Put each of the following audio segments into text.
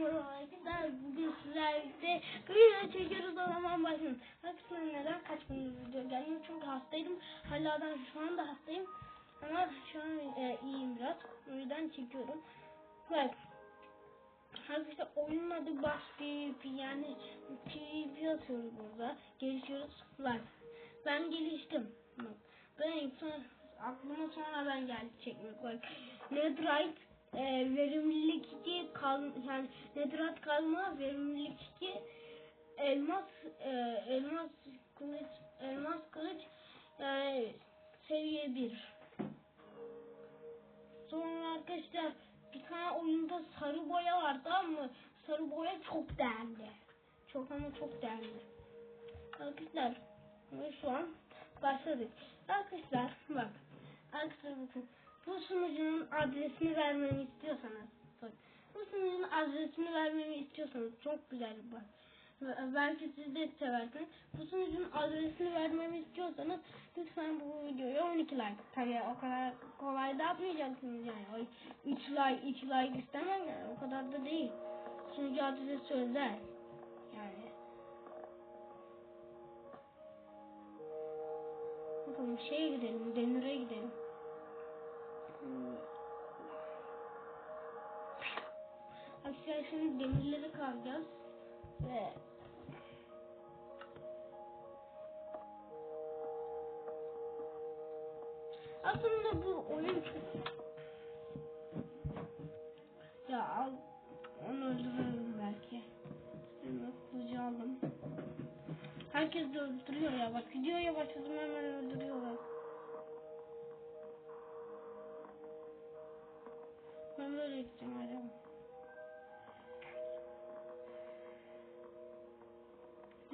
arkadaşlar bugün sizlerle video çekiyoruz o zaman. Arkadaşlar neden kaç gündür video gelmiyor hastaydım. Hala da şu anda hastayım. Ama şu an e, iyiyim biraz. O çekiyorum. Bak. Arkadaşlar oyunun Baş PvP yani PvP atıyoruz burada. Gelişiyoruz. Bak. Ben geliştim. Bak. Ben insan aklıma sonradan geldi çekmek. Bak. Netherite e, verimlilik 2 kal yani netherite kalma verimlilik 2 elmas e, elmas kılıç elmas kılıç yani seviye 1 sonra arkadaşlar bir tane oyunda sarı boya var tamam mı sarı boya çok değerli. Çok ama çok değerli. Arkadaşlar ve şu an başladık. Arkadaşlar bak. Arkadaşlar bakın bu sunucunun adresini vermemi istiyorsanız bak bu sunucunun adresini vermemi istiyorsanız çok güzel bak Ve belki siz de seversiniz. Bu sunucunun adresini vermemi istiyorsanız lütfen bu videoya 12 like. Tabii o kadar kolay da yapmayacaksınız yani. Ay 3 like, 3 like istemem yani. O kadar da değil. Sunucu adresi özel. Yani. Bakalım şeye gidelim, demire gidelim. Arkadaşlar şimdi demirleri kalacağız ve aslında bu oyun çok ya al onu öldürürüm belki. Hemen kılıcı herkes de öldürüyor ya bak videoya başladım hemen öldürüyorlar. Ben böyle gideceğim acaba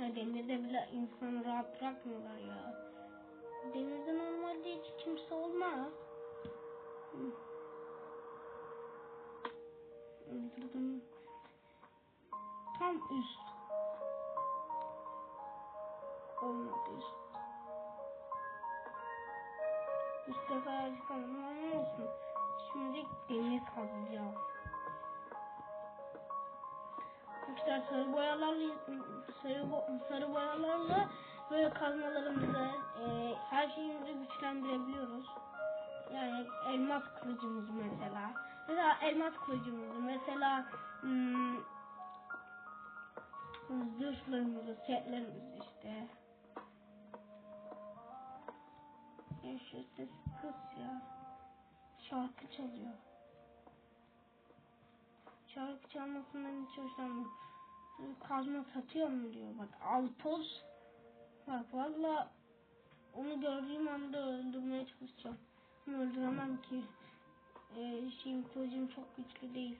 Ya demirde bile insanı rahat bırakmıyorlar ya. Demirde normalde hiç kimse olmaz. Öldürdüm. Tam üst. Olmadı üst. Üst sefer çıkalım olsun. Şimdi demir kazacağım. Arkadaşlar sarı boyalarla sarı, sarı boyalarla böyle kazmalarımızı e, her şeyimizi güçlendirebiliyoruz. Yani elmas kılıcımız mesela. Mesela elmas kılıcımızı mesela hmm, zırhlarımızı, setlerimizi işte. Ya şu ses kız ya. Şarkı çalıyor şarkı çalmasından hiç hoşlanmıyorum. Kazma satıyor mu diyor bak altoz. Bak valla onu gördüğüm anda öldürmeye çalışacağım. Ama öldüremem ki. Ee, şeyim kılıcım çok güçlü değil.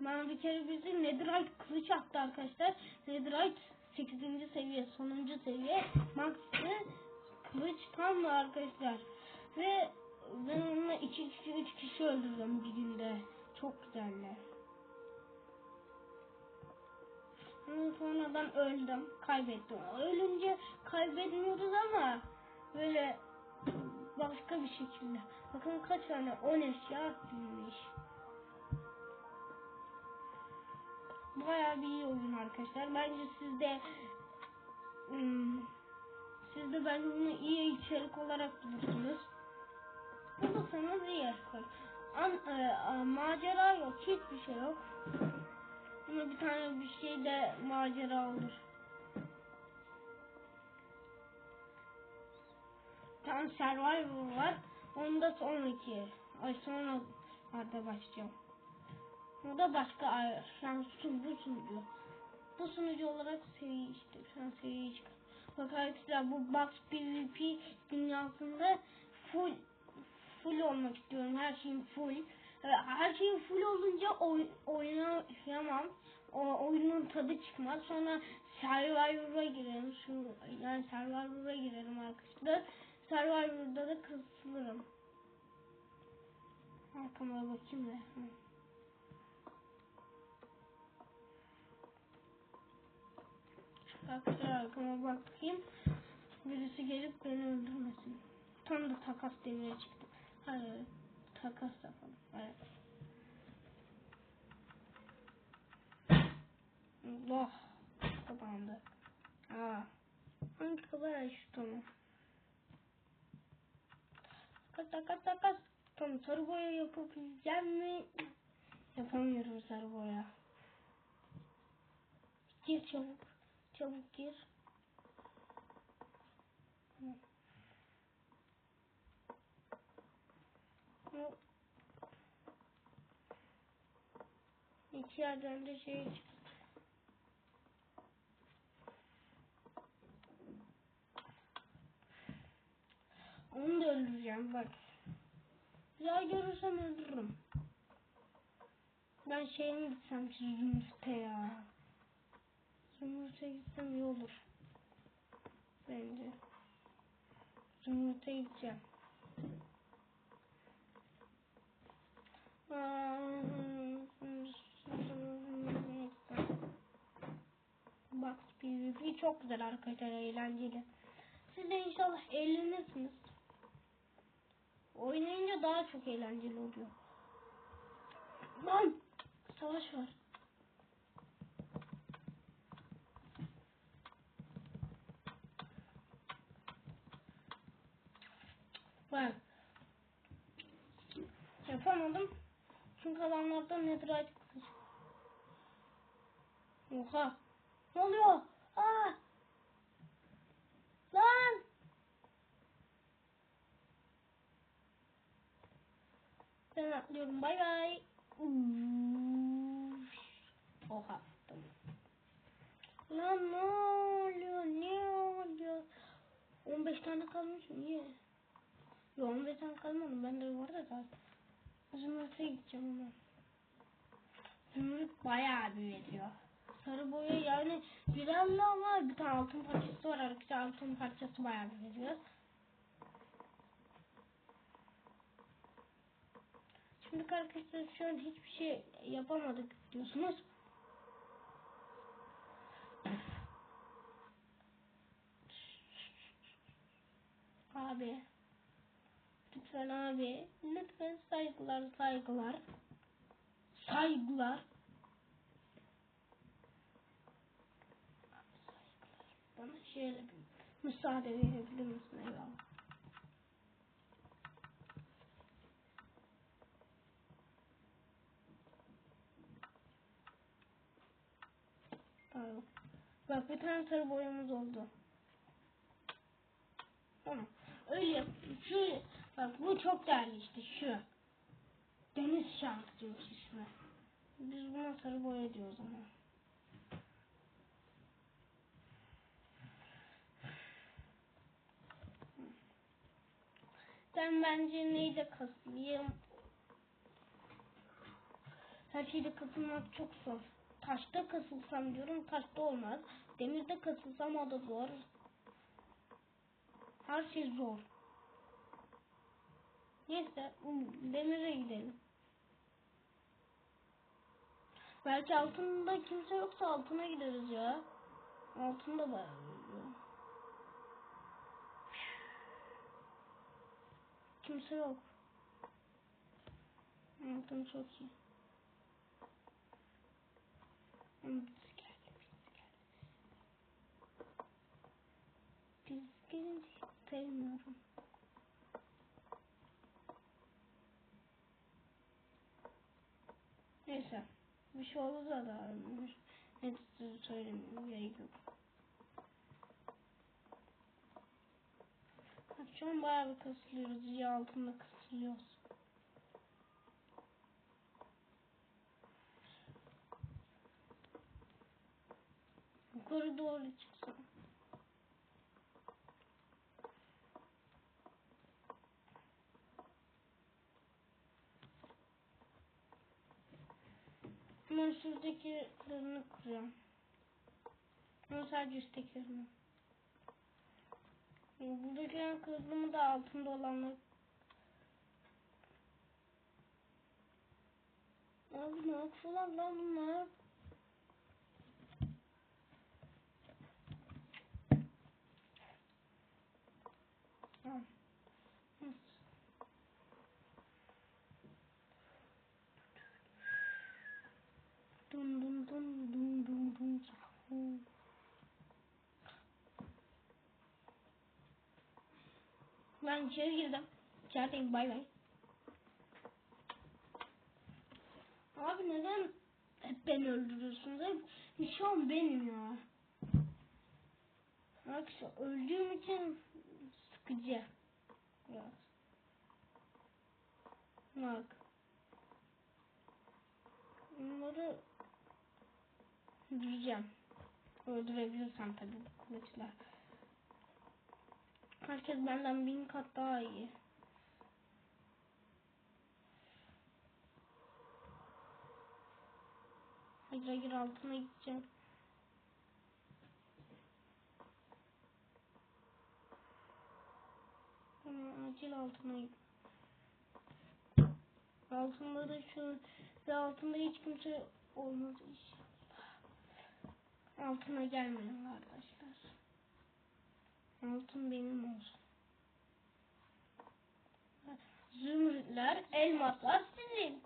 Ben bir kere bizi Netherite kılıç attı arkadaşlar. Netherite 8. seviye, sonuncu seviye. Max'ı kılıç tam mı arkadaşlar? Ve ben onunla 2 kişi 3 kişi öldürdüm bir günde. Çok güzeller. Sonradan öldüm. Kaybettim. Ölünce kaybetmiyoruz ama böyle başka bir şekilde. Bakın kaç tane 10 eşya atılmış. Bayağı bir iyi oyun arkadaşlar. Bence siz de hmm, siz de bence bunu iyi içerik olarak bulursunuz. Bulursanız iyi. An, e, a, macera yok. Hiçbir şey yok. Ama bir tane bir şey de macera olur. Tam Survivor var. Onda sonraki ay sonra arada başlayacağım. O da başka ay. Yani su, bu sunucu. Bu sunucu olarak seviye işte. Şu an seviye. Bak arkadaşlar bu Box PvP dünyasında full full olmak istiyorum. Her şeyim full. Her şeyim full olunca oy, oynayamam. O oyunun tadı çıkmaz. Sonra Survivor'a girerim. Şu, yani Survivor'a girerim arkadaşlar. Survivor'da da kısılırım. Arkama bakayım da. Arkadaşlar arkama bakayım. Birisi gelip beni öldürmesin. Tam da takas demire çıktı. Hayır. Takas yapalım. Evet. Allah. Kapandı. Aa. Açtı tamam. Kaç kaç kaç. Tamam sarı boya yapabileceğim mi? Yapamıyorum sarı boya. Gir çabuk. Çabuk gir. Hı. Hı. İki yerden de şey. Onu da öldüreceğim bak. Ya görürsem öldürürüm. Ben şeye mi gitsem Zümrüt'e ya? Zümrüt'e gitsem iyi olur. Bence. Zümrüt'e gideceğim. Bak PvP çok güzel arkadaşlar eğlenceli. Siz de inşallah eğlenirsiniz. Oynayınca daha çok eğlenceli oluyor. Lan savaş var. Bak. Yapamadım. Çünkü netherite kılıç. Oha. Ne oluyor? Aa! Lan! Ben atlıyorum. Bay bay. Oha. Tamam. Lan ne oluyor? Ne oluyor? 15 tane kalmış mı? Niye? Yo 15 tane kalmadı. Ben de var da zaten. Zümrüt'e gideceğim ama. Zümrüt bayağı bir veriyor. Sarı boya yani birerli ama bir tane altın parçası var. Arkadaşlar altın parçası bayağı bir veriyor. Şimdi arkadaşlar şu an hiçbir şey yapamadık diyorsunuz. Abi. Lütfen abi. Lütfen saygılar saygılar. Saygılar. Bana şöyle bir müsaade verebilir misin eyvallah. Tamam. Bak bir tane sarı boyamız oldu. Tamam. Öyle. Şu, bak bu çok değerli işte şu. Deniz şarkı diyor ismi. Biz buna sarı boya diyoruz ama. Ben bence neyi de kasayım. Her şeyde kasılmak çok zor. Taşta kasılsam diyorum taşta olmaz. Demirde kasılsam o da zor. Her şey zor. Neyse demire gidelim. Belki altında kimse yoksa altına gideriz ya. Altında bayağı Kimse yok. Altın çok iyi. Biz geldi, biz geldi. Biz gelince sevmiyorum. Neyse. Bir şey olursa da ne söylemiyorum. Gerek yok. An bayağı bir kasılıyoruz. Ya altında kasılıyoruz. Yukarı doğru çıksam. Ben şuradakilerini kırıyorum. Ama sadece üsttekilerini. Buradakilerin kırdığımı da altında olanlar. Abi ne yapıyorlar lan bunlar? Tamam. Dun dun dun dun dun Ben içeri girdim. İçerideyim bay bay. Abi neden hep beni öldürüyorsunuz? Hep nişan benim ya. Arkadaşlar öldüğüm için sıkıcı. Biraz. Bak. Bunları öldüreceğim. Öldürebilirsem tabii bu kılıçla. Herkes benden bin kat daha iyi. Hayır hayır altına gideceğim. Acil altına git. Altında da şu ve altında hiç kimse olmaz inşallah. Altına gelmeyin arkadaşlar. Altın benim olsun. Zümrütler, elmaslar sizin.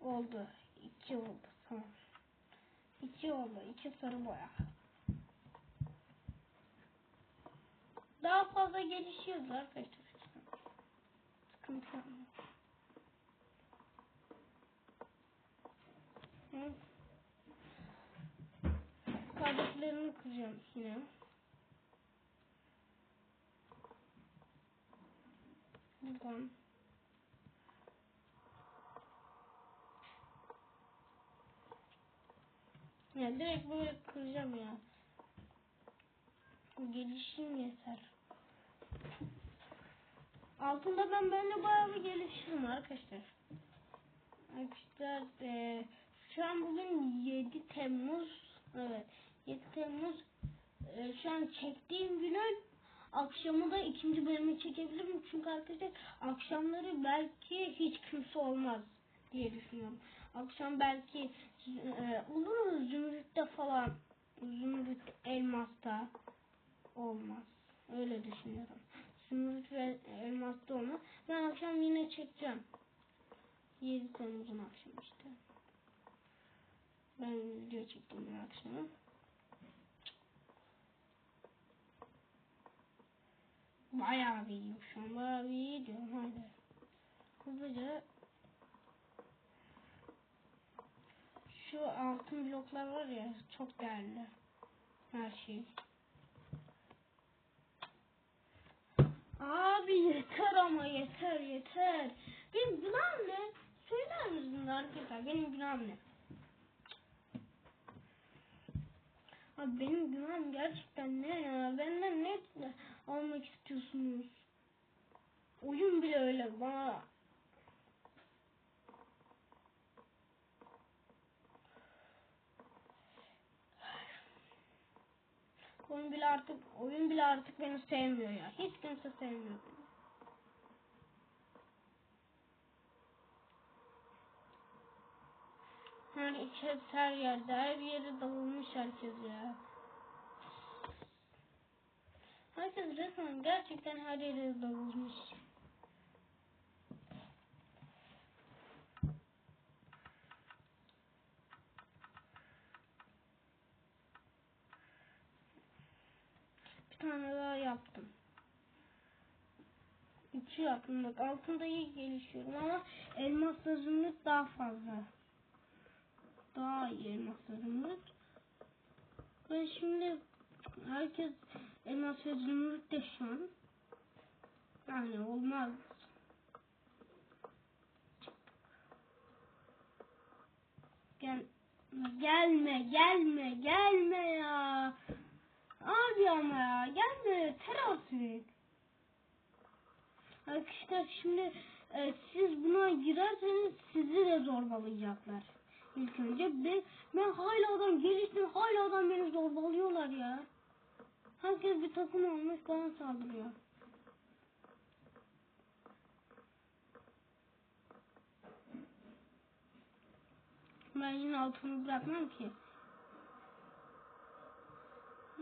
Oldu. İki oldu. Tamam. İki oldu. İki sarı boya. Fazla gelişiyoruz arkadaşlar. Sıkıntı yok. Kardeşlerimi kıracağım yine. Buradan. Ya direkt böyle kıracağım ya. Gelişim yeter. Altında ben böyle bayağı bir gelişirim arkadaşlar. Arkadaşlar eee, şu an bugün 7 Temmuz. Evet 7 Temmuz. Eee, şu an çektiğim günün akşamı da ikinci bölümü çekebilirim. Çünkü arkadaşlar akşamları belki hiç kimse olmaz diye düşünüyorum. Akşam belki e, olur mu zümrütte falan zümrüt elmasta olmaz. Öyle düşünüyorum. Zümrüt ve elmasta olmaz. Ben akşam yine çekeceğim. 7 Temmuz'un akşamı işte. Ben video çektim bu akşamı. Bayağı bir iyiyim şu an. Bayağı bir iyi diyorum. Haydi. Hızlıca şu altın bloklar var ya çok değerli. Her şey. Abi yeter ama yeter yeter. Benim günahım ne? Söyler misiniz arkadaşlar? Benim günahım ne? Abi benim günahım gerçekten ne ya? Benden ne almak istiyorsunuz? Oyun bile öyle bana oyun bile artık oyun bile artık beni sevmiyor ya. Hiç kimse sevmiyor beni. Her herkes her yerde, her yere dağılmış herkes ya. Herkes resmen gerçekten her yere dağılmış. Bir tane daha yaptım. İki yaptım bak altında iyi gelişiyorum ama elmasla zümrüt daha fazla. Daha iyi elmasla zümrüt. Ben şimdi herkes elmas ve zümrüt de şu an. Yani olmaz. Gel gelme gelme gelme ya. Abi ama ya gelme yeter artık. Arkadaşlar şimdi e, siz buna girerseniz sizi de zorbalayacaklar. İlk önce ben, ben hala adam geliştim hala adam beni zorbalıyorlar ya. Herkes bir takım olmuş bana saldırıyor. Ben yine altını bırakmam ki.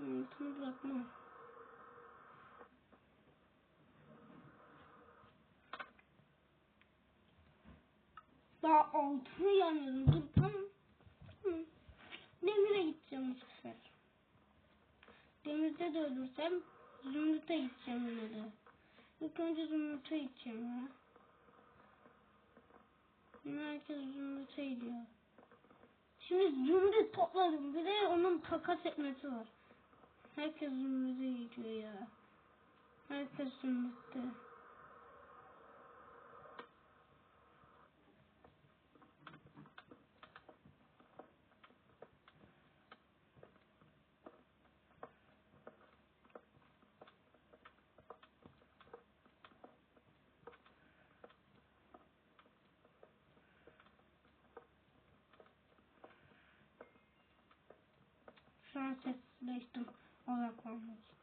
Altını bırakma. Daha altını yanıyorum. Dur tamam. Demire gideceğim bu sefer. Demirde de ölürsem zümrüte gideceğim yine de. İlk önce zümrüte gideceğim ya. Herkes zümrüte gidiyor. Şimdi zümrüt topladım. Bir de onun takas etmesi var. Herkes zümrüte gidiyor ya. Herkes zümrütte. Şu an sessizleştim. Odaklanmak için.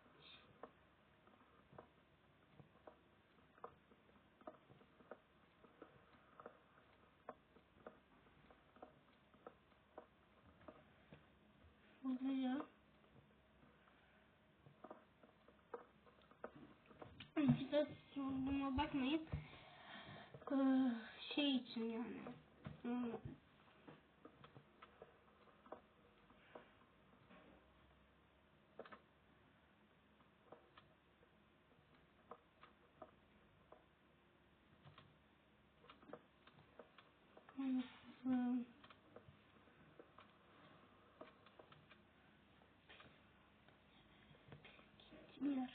Hızlıca. Size sorduğuma bakmayın. Ee, şey için yani. Hmm, Kimler?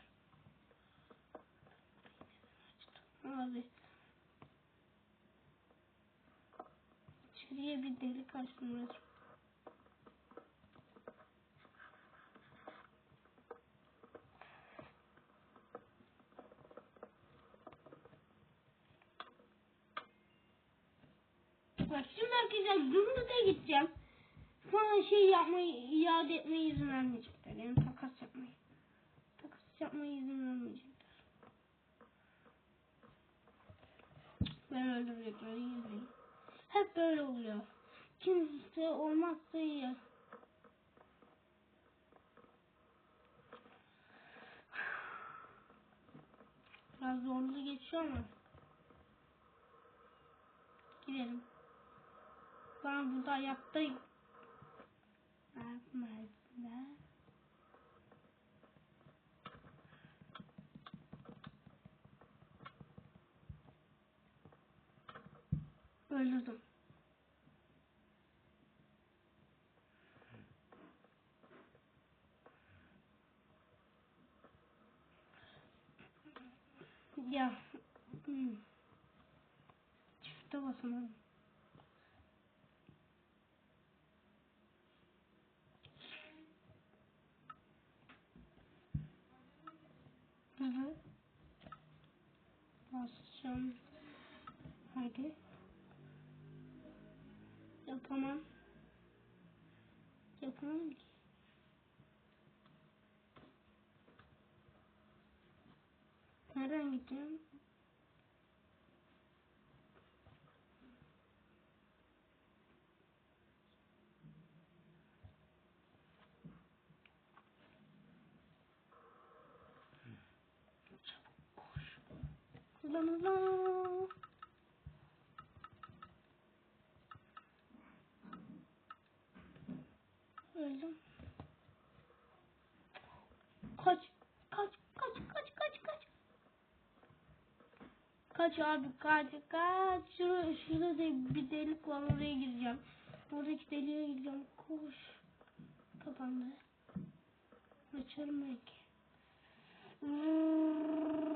Abi. İçeriye bir delik açtım resmen. Bak şimdi arkadaşlar Zümrüt'e gideceğim. Sonra şey yapmayı, iade etmeye izin vermeyecekler. Yani takas yapmayı. Takas yapmaya izin vermeyecekler. Ben öldürecekler, izleyin. Hep böyle oluyor. Kimse olmazsa iyi. Biraz zorlu geçiyor ama. Gidelim. Ben burada ayaktayım. Yapmazlar. Öldürdüm. Ya. Hmm. Çifte basamadım. Hı hı. Basacağım. Haydi. Yapamam. Yapamam ki. Nereden gideceğim? Öldüm. Kaç. Kaç. Kaç. Kaç. Kaç. Kaç. Kaç abi kaç. Kaç. Şurada, şurada bir delik var oraya gireceğim. Oradaki deliğe gireceğim. Koş. Kapandı. Açarım belki. Hmm.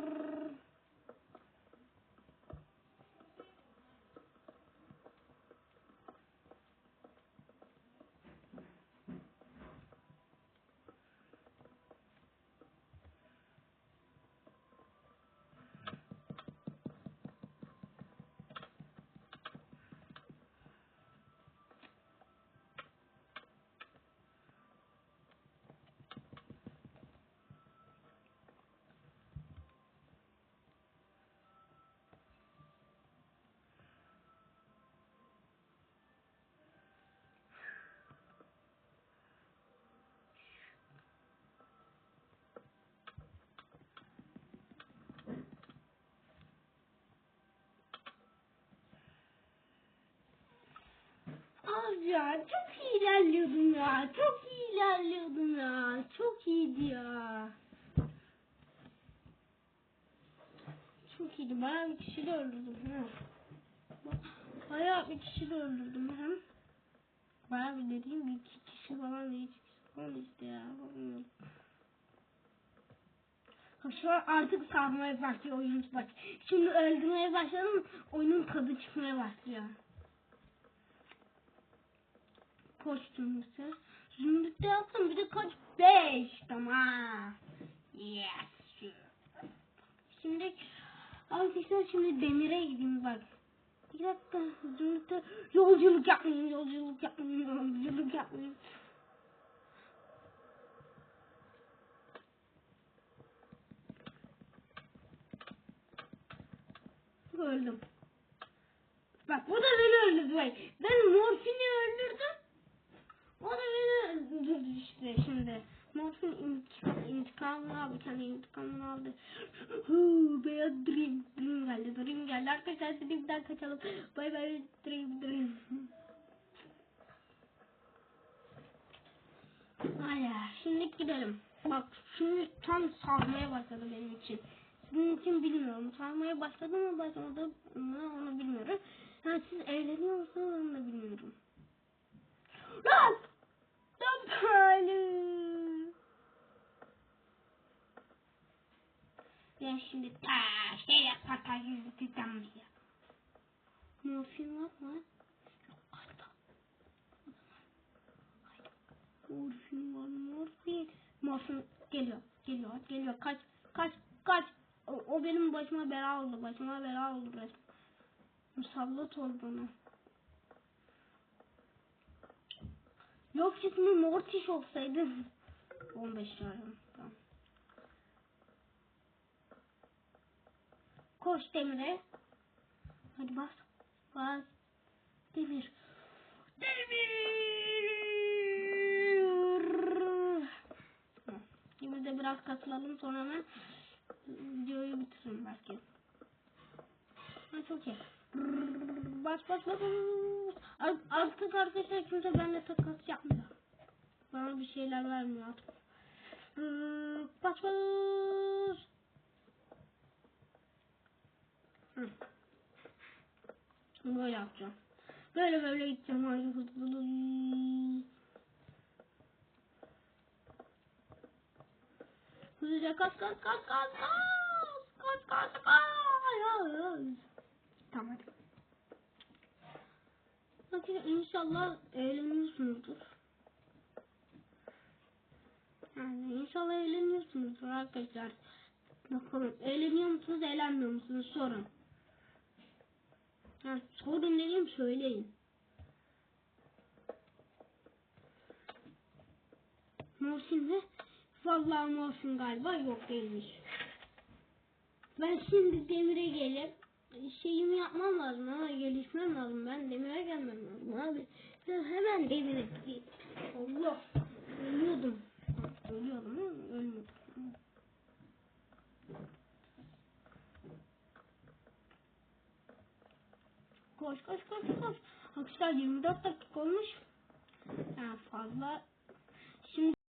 Ya. Çok iyi ilerliyordum ya. Çok iyi ilerliyordum ya. Çok iyiydi ya. Çok iyiydi. Bayağı bir kişi de öldürdüm. Ha. Bayağı bir kişi de öldürdüm hem. Bayağı bir dediğim bir iki kişi falan değil. Falan işte ya. Bilmiyorum. Şu an artık sarmaya başlıyor oyun bak. Şimdi öldürmeye başladım. Oyunun tadı çıkmaya başlıyor. Kostümlüsü. Zümrütte yaptım bir de kaç? Beş. Tamam. Yes. Şimdi arkadaşlar şimdi demire gideyim bak. Bir dakika zümrütte yolculuk yapmayayım yolculuk yapmayayım yolculuk yapmayayım. Öldüm. Bak o da beni öldürdü. Ben morfini öldürdüm. Öldürdü işte şimdi. Morfin intikam, intikamını aldı. Kendi intikamını aldı. Huu, beyaz dream. Dream geldi. Dream geldi. Arkadaşlar dream'den kaçalım. Bay bay dream dream. Hayır. Şimdi gidelim. Bak şimdi tam sarmaya başladı benim için. Sizin için bilmiyorum. Sarmaya başladı mı başlamadı mı onu bilmiyorum. Ha, siz eğleniyor musunuz onu da bilmiyorum. Lan! Böyle. Ben şimdi ta şey yapar yüzünden mi ya? Morfin var mı? Morfin var morfin. Morfin geliyor geliyor geliyor kaç kaç kaç. O, o benim başıma bela oldu başıma bela oldu resmen. Musallat oldu bana. Yok ismi Mortiş olsaydı. 15 tane. Tamam. Koş Demir'e. Hadi bas. Bas. Demir. Demir. Şimdi de biraz kasılalım sonra hemen videoyu bitiririm belki. Ha çok iyi. Bas bas bas. Ar- Artık arkadaşlar kimse benimle takas yapmıyor. Bana bir şeyler vermiyor artık. Bas. Hı. Böyle yapacağım. Böyle böyle gideceğim. Hadi hızlı. Hızlıca kas kas kas kas kas kas kas kas. Tamam. Bakın inşallah eğleniyorsunuzdur. Yani inşallah eğleniyorsunuzdur arkadaşlar. Bakalım eğleniyor musunuz eğlenmiyor musunuz sorun. Ha, sorun dediğim söyleyin. Morsin mi? Vallahi morsin galiba yok değilmiş. Ben şimdi demire gelip şeyimi yapmam lazım ama gelişmem lazım. Ben demire gelmem lazım abi. Ben hemen demire gideyim. Allah. Ölüyordum. Ölüyordum ölmedim. Koş koş koş koş. Arkadaşlar 24 dakika olmuş. Yani fazla